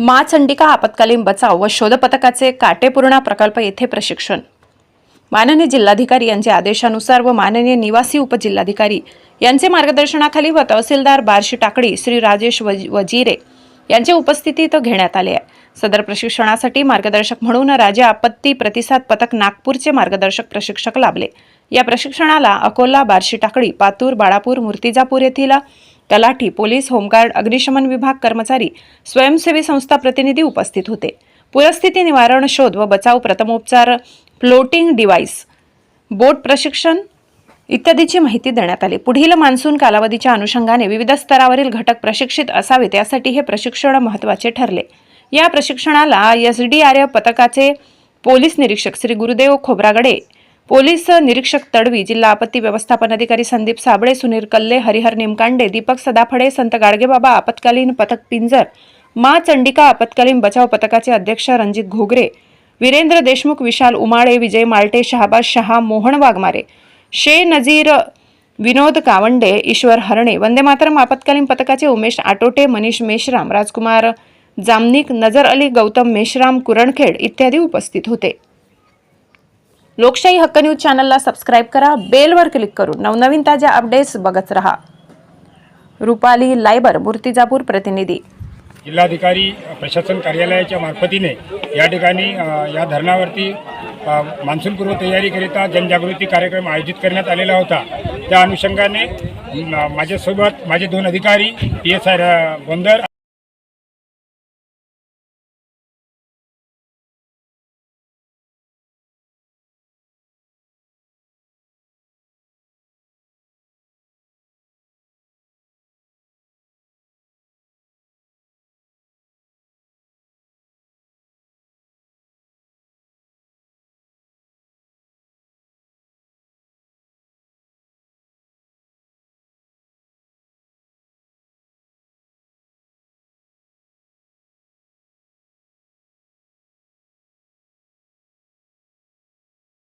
मा चंडिका आपत्कालीन बचाव व शोध पथकाचे काटेपूर्णा प्रकल्प येथे प्रशिक्षण. माननीय जिल्हाधिकारी यांच्या आदेशानुसार व माननीय निवासी उपजिल्हाधिकारी यांचे मार्गदर्शनाखाली व तहसीलदार बार्शी टाकडी श्री राजेश वज- वजीरे यांच्या उपस्थितीत घेण्यात आले आहे. सदर प्रशिक्षणासाठी मार्गदर्शक म्हणून राज्य आपत्ती प्रतिसाद पथक नागपूरचे मार्गदर्शक प्रशिक्षक लाभले. या प्रशिक्षणाला अकोला बार्शी टाकडी पातूर बाळापूर मूर्तिजापूर येथील तलाठी पोलीस होमगार्ड अग्निशमन विभाग कर्मचारी स्वयंसेवी संस्था प्रतिनिधी उपस्थित होते. पुरस्थिती निवारण शोध व बचाव प्रथमोपचार फ्लोटिंग डिव्हाइस बोट प्रशिक्षण इत्यादीची माहिती देण्यात आली. पुढील मान्सून कालावधीच्या अनुषंगाने विविध स्तरावरील घटक प्रशिक्षित असावेत यासाठी हे प्रशिक्षण महत्त्वाचे ठरले. या प्रशिक्षणाला एस डी आर एफ पथकाचे पोलीस निरीक्षक श्री गुरुदेव खोब्रागडे पोलीस निरीक्षक तडवी जिल्हा आपत्ती व्यवस्थापन अधिकारी संदीप साबळे सुनील कल्ले हरिहर निमकांडे दीपक सदाफडे संत गाडगेबाबा आपत्कालीन पथक पिंजर मा चंडिका आपत्कालीन बचाव पथकाचे अध्यक्ष रणजित घोगरे वीरेंद्र देशमुख विशाल उमाळे विजय माल्टे शहाबाज शहा मोहन वाघमारे शे नजीर विनोद कावंडे ईश्वर हरणे वंदे मातरम आपत्कालीन पथकाचे उमेश आटोटे मनीष मेश्राम राजकुमार जामनिक नजर अली गौतम मेश्राम कुरणखेड इत्यादी उपस्थित होते. लोकशाही हक्क न्यूज चॅनलला सबस्क्राईब करा बेलवर क्लिक करून नवनवीन ताज्या अपडेट्स बघत रहा. रुपाली लायबर मूर्तिजापूर प्रतिनिधी. जिल्हाधिकारी प्रशासन कार्यालयाच्या मार्फतीने या ठिकाणी या धरणावरती मान्सूनपूर्व तयारीकरिता जनजागृती कार्यक्रम आयोजित करण्यात आलेला होता. त्या अनुषंगाने माझ्यासोबत माझे दोन अधिकारी पी एस आय गोंदर